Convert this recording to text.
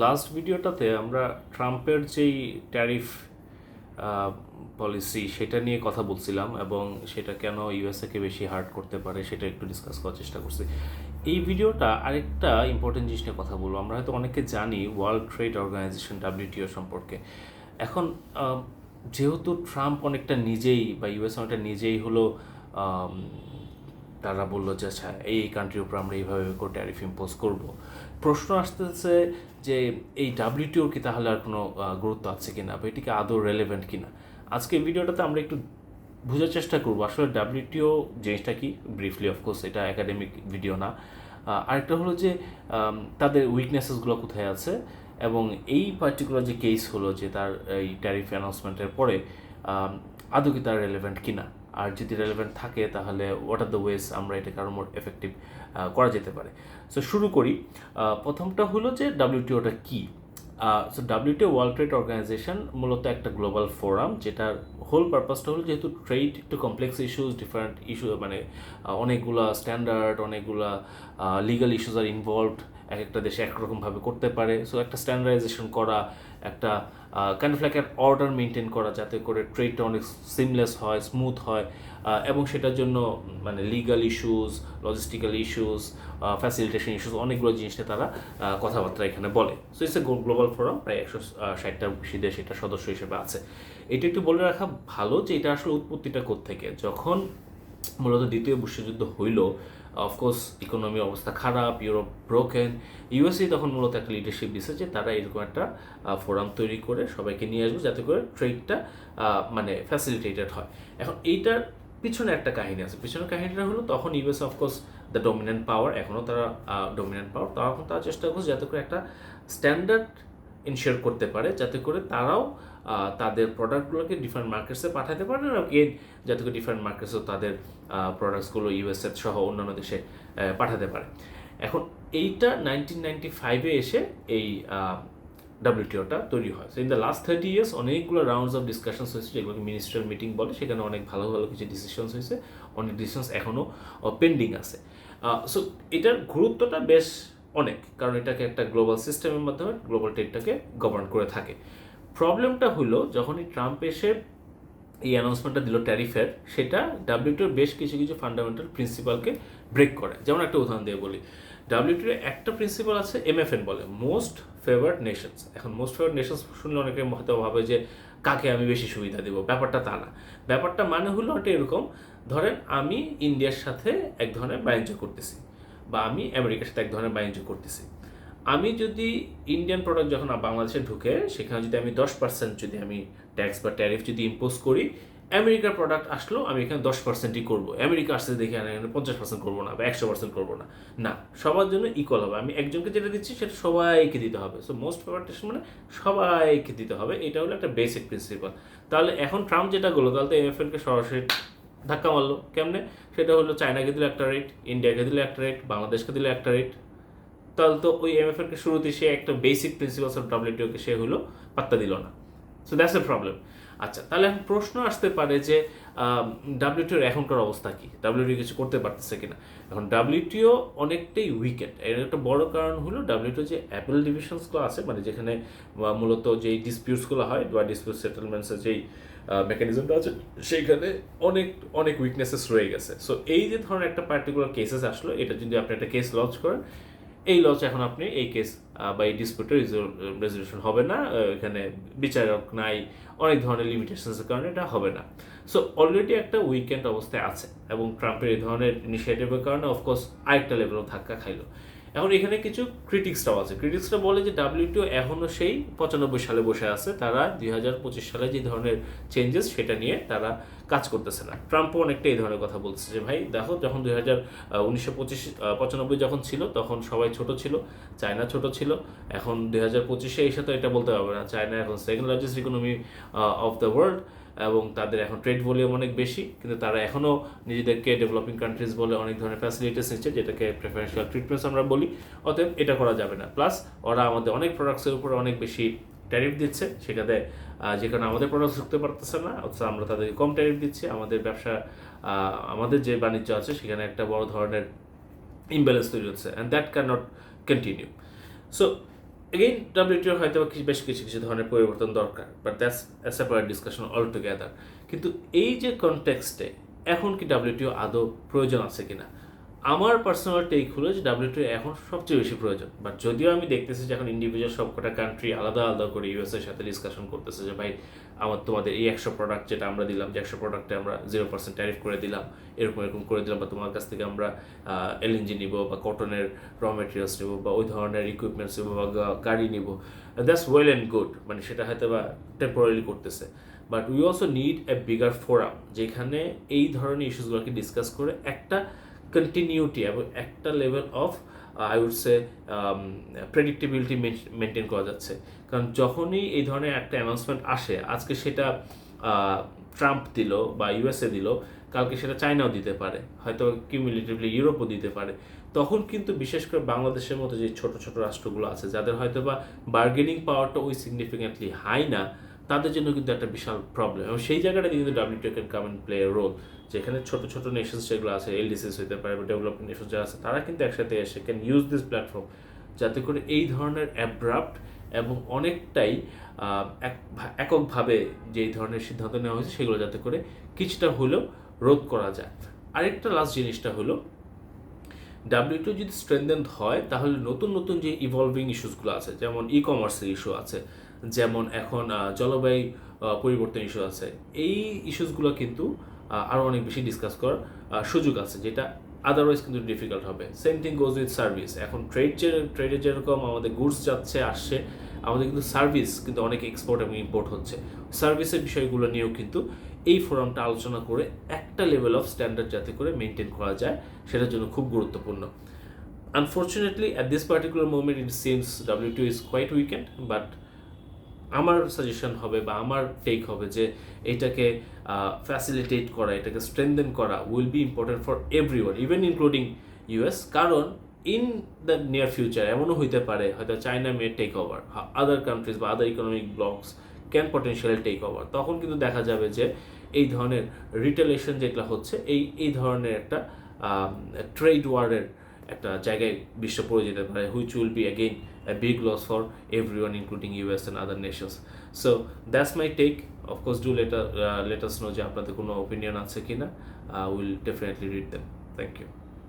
Last ভিডিওটাতে আমরা ট্রাম্পের যেই ট্যারিফ পলিসি সেটা নিয়ে কথা বলছিলাম এবং সেটা কেন ইউএসএকে বেশি হার্ট করতে পারে সেটা একটু ডিসকাস করার চেষ্টা করছি। এই ভিডিওটা আরেকটা ইম্পর্টেন্ট জিনিস নিয়ে কথা বলব। আমরা হয়তো অনেকে জানি ওয়ার্ল্ড ট্রেড অর্গানাইজেশন ডাব্লিউটিও সম্পর্কে। এখন যেহেতু ট্রাম্প অনেকটা নিজেই বা ইউএস অনেকটা নিজেই হলো তারা বলল যে আচ্ছা এই কান্ট্রির উপর আমরা এইভাবে করে ট্যারিফ ইম্পোজ করব। প্রশ্ন আসতেছে যে, এই ডাব্লিউটিওর কি তাহলে আর কোনো গুরুত্ব আছে কিনা বা এটিকে আদৌ রেলেভেন্ট কিনা? আজকে ভিডিওটাতে আমরা একটু বোঝার চেষ্টা করব। আসলে ডাব্লিউটিও জিনিসটা কি? ব্রিফলি অফকোর্স এটা একাডেমিক ভিডিও না। আরেকটা হলো যে তাদের উইকনেসেসগুলো কোথায় আছে এবং এই পার্টিকুলার যে কেস হলো যে, তার এই ট্যারিফ অ্যানাউন্সমেন্টের পরে আদৌ কি তার রেলেভেন্ট কিনা? আর যদি রেলেভেন্ট থাকে, তাহলে হোয়াট আর দ্য ওয়েজ আমরা এটাকে আরও মোর এফেক্টিভ করা যেতে পারে? সো শুরু করি। প্রথমটা হলো যে ডাব্লিউটিওটা কী? So WTO world trade organisation মূলত একটা গ্লোবাল ফোরাম যেটার হোল পারপাসটা হলো যেহেতু ট্রেড একটু কমপ্লেক্স ইস্যুস ডিফারেন্ট ইস্যু মানে অনেকগুলা স্ট্যান্ডার্ড অনেকগুলা লিগাল ইস্যুস আর ইনভলভড এক একটা দেশে একরকমভাবে করতে পারে। সো একটা স্ট্যান্ডার্ডাইজেশন করা একটা kind of like order maintain করা যাতে করে ট্রেডটা অনেক সিমলেস হয় স্মুথ হয় এবং সেটার জন্য মানে legal issues logistical issues facilitation issues অনেকগুলো জিনিসটা তারা কথাবার্তা এখানে বলে। So it's a global forum প্রায় একশো ষাটটার বেশি দেশ এটা সদস্য হিসেবে আছে। এটা একটু বলে রাখা ভালো যে এটা আসলে উৎপত্তিটা থেকে যখন মূলত দ্বিতীয় বিশ্বযুদ্ধ হইল। অফকোর্স ইকোনমি অবস্থা খারাপ ইউরোপ ব্রোকেন ইউএসএ তখন মূলত একটা লিডারশিপ দিছে যে তারা এরকম একটা ফোরাম তৈরি করে সবাইকে নিয়ে আসবে যাতে করে ট্রেডটা মানে ফ্যাসিলিটেটেড হয়। এখন এইটার পিছনে একটা কাহিনী আছে। পিছনের কাহিনীটা হলো তখন US of course the dominant power এখনও তারা ডমিনেন্ট পাওয়ার তখন তারা চেষ্টা করছে যাতে করে একটা স্ট্যান্ডার্ড ইনশিওর করতে পারে, যাতে করে তারাও তাদের প্রোডাক্টগুলোকে ডিফারেন্ট মার্কেটসে পাঠাতে পারে আর এগেন যাতে করে ডিফারেন্ট মার্কেটসও তাদের প্রোডাক্টসগুলো ইউএসএ সহ অন্যান্য দেশে পাঠাতে পারে। এখন এইটা নাইনটিন নাইনটি ফাইভে এসে এই ডাব্লিউটিওটা তৈরি হয়। So in the last thirty years অনেকগুলো রাউন্ডস অফ ডিসকাশনস হয়েছে, যেগুলোকে মিনিস্ট্রিয়াল মিটিং বলে, সেখানে অনেক ভালো ভালো কিছু ডিসিশনস হয়েছে, অনেক ডিসিশনস এখনও পেন্ডিং আছে। সো এটার গুরুত্বটা বেশ অনেক, কারণ এটাকে একটা গ্লোবাল সিস্টেমের মাধ্যমে গ্লোবাল ট্রেডটাকে গভর্ন করে থাকে। প্রবলেমটা হলো যখনই ট্রাম্প এসে এই অ্যানাউন্সমেন্টটা দিল ট্যারিফের সেটা ডাব্লিউটিওর বেশ কিছু কিছু ফান্ডামেন্টাল প্রিন্সিপালকে ব্রেক করে। যেমন একটা উদাহরণ দিয়ে বলি। ডাব্লিউটিওর একটা প্রিন্সিপাল আছে এমএফএন বলে মোস্ট ফেভার্ড নেশনস এখন মোস্ট ফেভার্ড নেশনস শুনলে অনেকে হয়তো ভাবে যে, কাকে আমি বেশি সুবিধা দেবো? ব্যাপারটা তা না। ব্যাপারটা মানে হলো ওটা এরকম, ধরেন আমি ইন্ডিয়ার সাথে এক ধরনের বাণিজ্য করতেছি। বা আমি আমেরিকার সাথে এক ধরনের বাণিজ্য করতেছি। আমি যদি ইন্ডিয়ান প্রোডাক্ট যখন বাংলাদেশে ঢুকে, সেখানে যদি আমি দশ পার্সেন্ট যদি আমি ট্যাক্স বা ট্যারিফ যদি ইম্পোজ করি, আমেরিকার প্রোডাক্ট আসলো, আমি এখানে দশ পার্সেন্টই করব। আমেরিকা আসতে দেখে আমি এখানে পঞ্চাশ পার্সেন্ট করব না বা একশো পার্সেন্ট করব না। না, সবার জন্য ইকুয়াল হবে। আমি একজনকে যেটা দিচ্ছি, সেটা সবাইকে দিতে হবে। সো মোস্ট ফেভারিটেশন মানে সবাইকে দিতে হবে। এটা হলো একটা বেসিক প্রিন্সিপাল তাহলে এখন ট্রাম্প যেটা করল, তাহলে তো এমএফএনকে সরাসরি ধাক্কা মারলো। কেমনে? সেটা হলো চায়নাকে দিল একটা রেট ইন্ডিয়াকে দিল একটা রেট বাংলাদেশকে দিল একটা রেট তাহলে তো ওই এম এফ এর শুরুতে সে একটা বেসিক প্রিন্সিপালস অফ ডাব্লিউটিওকে সে হলো পাত্তা দিল না। সো দ্যাটস এ প্রবলেম আচ্ছা তাহলে এখন প্রশ্ন আসতে পারে যে ডাব্লিউটিওর এখনকার অবস্থা কি? ডাব্লিউটিও কিছু করতে পারতেছে কিনা? এখন ডাব্লিউটিও অনেকটাই উইকেট এর একটা বড় কারণ হলো ডাব্লিউটিও যে অ্যাপেল ডিভিশনসগুলো আছে মানে যেখানে মূলত যেই ডিসপিউটসগুলো হয়, বা ডিসপিউট সেটেলমেন্টসের যেই মেকানিজমটা আছে, সেইখানে অনেক অনেক উইকনেসেস রয়ে গেছে। সো এই যে ধরনের একটা পার্টিকুলার কেসেস আসলো, এটা যদি আপনি একটা কেস লঞ্চ করেন এই লঞ্চ এখন আপনি এই কেস বা এই ডিসপিউটের রেজলিউশন হবে না এখানে বিচারক নাই, অনেক ধরনের লিমিটেশনসের কারণে এটা হবে না। সো অলরেডি একটা উইকেন্ড অবস্থায় আছে এবং ট্রাম্পের এই ধরনের ইনিশিয়েটিভের কারণে অফকোর্স আরেকটা লেভেলও ধাক্কা খাইলো। এখন এখানে কিছু ক্রিটিক্সটাও আছে। ক্রিটিক্সটা বলে যে ডাব্লিউটিও এখনও সেই পঁচানব্বই সালে বসে আছে। তারা দুই হাজার পঁচিশ সালে যে ধরনের চেঞ্জেস সেটা নিয়ে তারা কাজ করতেছে না। ট্রাম্পও অনেকটা এই ধরনের কথা বলছে যে, ভাই, দেখো যখন দুই হাজার উনিশশো পঁচিশ পঁচানব্বই যখন ছিল, তখন সবাই ছোট ছিল, চায়না ছোট ছিল। এখন দুই হাজার পঁচিশে এসে তো এটা বলতে পারবে না। চায়না এখন second largest economy of the world এবং তাদের এখন ট্রেড ভলিউম অনেক বেশি, কিন্তু তারা এখনও নিজেদেরকে ডেভেলপিং কান্ট্রিজ বলে অনেক ধরনের ফ্যাসিলিটিস নিচ্ছে, যেটাকে প্রেফারেন্সিয়াল ট্রিটমেন্টস আমরা বলি। অতএব এটা করা যাবে না। প্লাস ওরা আমাদের অনেক প্রোডাক্টসের উপর অনেক বেশি ট্যারিফ দিচ্ছে, সেটাতে যে কারণে আমাদের প্রোডাক্ট ঢুকতে পারতেছে না, অথচ আমরা তাদেরকে কম ট্যারিফ দিচ্ছি। আমাদের ব্যবসা আমাদের যে বাণিজ্য আছে, সেখানে একটা বড় ধরনের ইমব্যালেন্স তৈরি হচ্ছে and that cannot continue so again ডাব্লিউটিওর হয়তো বেশ কিছু কিছু ধরনের পরিবর্তন দরকার but that's a separate discussion altogether কিন্তু এই যে কনটেক্সটে এখন কি ডাব্লিউটিও আদৌ প্রয়োজন আছে কিনা? আমার পার্সোনাল টেক হলো যে ডাব্লিউটিও এখন সবচেয়ে বেশি প্রয়োজন। বাট যদিও আমি দেখতেছি যে এখন ইন্ডিভিজুয়াল সবকটা কান্ট্রি আলাদা আলাদা করে ইউএস এর সাথে ডিসকাশন করতেছে যে, ভাই, আমার তোমাদের এই একশো প্রোডাক্ট যেটা আমরা দিলাম, যে একশো প্রোডাক্টে আমরা জিরো পার্সেন্ট ট্যারিফ করে দিলাম, এরকম এরকম করে দিলাম বা তোমার কাছ থেকে আমরা এলএনজি নিব বা কটনের র মেটেরিয়ালস নিব বা ওই ধরনের ইকুইপমেন্টস নিব বা গাড়ি নিব। দ্যাটস ওয়েল অ্যান্ড গুড মানে সেটা হয়তো বা টেম্পোরারি করতেছে। But we also need a bigger forum যেখানে এই ধরনের ইস্যুসগুলোকে ডিসকাস করে একটা কন্টিনিউটি এবং একটা level of I would say predictability maintain করা যাচ্ছে। কারণ যখনই এই ধরনের একটা অ্যানাউন্সমেন্ট আসে, আজকে সেটা ট্রাম্প দিল বা ইউএসএ দিল, কালকে সেটা চায়নাও দিতে পারে, হয়তো কিউমুলেটিভলি ইউরোপও দিতে পারে। তখন কিন্তু বিশেষ করে বাংলাদেশের মতো যে ছোট ছোট রাষ্ট্রগুলো আছে, যাদের হয়তো বা বার্গেনিং পাওয়ারটা ওই সিগনিফিকেন্টলি হাই না তাদের জন্য কিন্তু একটা বিশাল প্রবলেম এবং সেই জায়গাটাতে কিন্তু WTO can come and play role যেখানে ছোট ছোট নেশনস যেগুলো আছে এলডিসিস হতে পারে বা ডেভেলপিং নেশন যারা আছে, তারা কিন্তু একসাথে এসে ক্যান ইউজ দিস প্ল্যাটফর্ম যাতে করে এই ধরনের অ্যাব্রাপ্ট এবং অনেকটাই এক- এককভাবে যেই ধরনের সিদ্ধান্ত নেওয়া হয়েছে সেগুলো যাতে করে কিছুটা হলেও রোধ করা যায়। আরেকটা লাস্ট জিনিসটা হলো ডাব্লিউটিও যদি স্ট্রেংথেন হয়, তাহলে নতুন নতুন যে ইভলভিং ইস্যুসগুলো আছে, যেমন ই কমার্সের ইস্যু আছে যেমন এখন জলবায়ু পরিবর্তন ইস্যু আছে। এই ইস্যুসগুলো কিন্তু আরও অনেক বেশি ডিসকাস করার সুযোগ আছে, যেটা আদারওয়াইজ কিন্তু ডিফিকাল্ট হবে। Same thing goes with service এখন ট্রেড যে ট্রেডে যেরকম আমাদের গুডস যাচ্ছে, আসছে, আমাদের কিন্তু সার্ভিস কিন্তু অনেক এক্সপোর্ট এবং ইম্পোর্ট হচ্ছে। সার্ভিসের বিষয়গুলো নিয়েও কিন্তু এই ফোরামটা আলোচনা করে একটা লেভেল অফ স্ট্যান্ডার্ড যাতে করে মেনটেন করা যায়, সেটার জন্য খুব গুরুত্বপূর্ণ। Unfortunately at this particular moment it seems WTO is quite weakened but আমার সাজেশন হবে বা আমার টেক হবে যে এটাকে ফ্যাসিলিটেট করা, এটাকে স্ট্রেংথেন করা will be important for everyone even including US কারণ ইন দ্য নিয়ার ফিউচার এমনও হইতে পারে, হয়তো China may take over other countries বা other economic blocks can potential take over তখন কিন্তু দেখা যাবে যে এই ধরনের রিটেলেশন যেগুলো হচ্ছে, এই এই ধরনের একটা ট্রেড ওয়ারের একটা জায়গায় বিশ্ব পড়ে যেতে পারে which will be again a big loss for everyone, including US and other nations. So that's my take. Of course, do let, uh, let us know যে আপনাদের কোনো opinion আছে কিনা. Uh, we'll definitely read them. Thank you.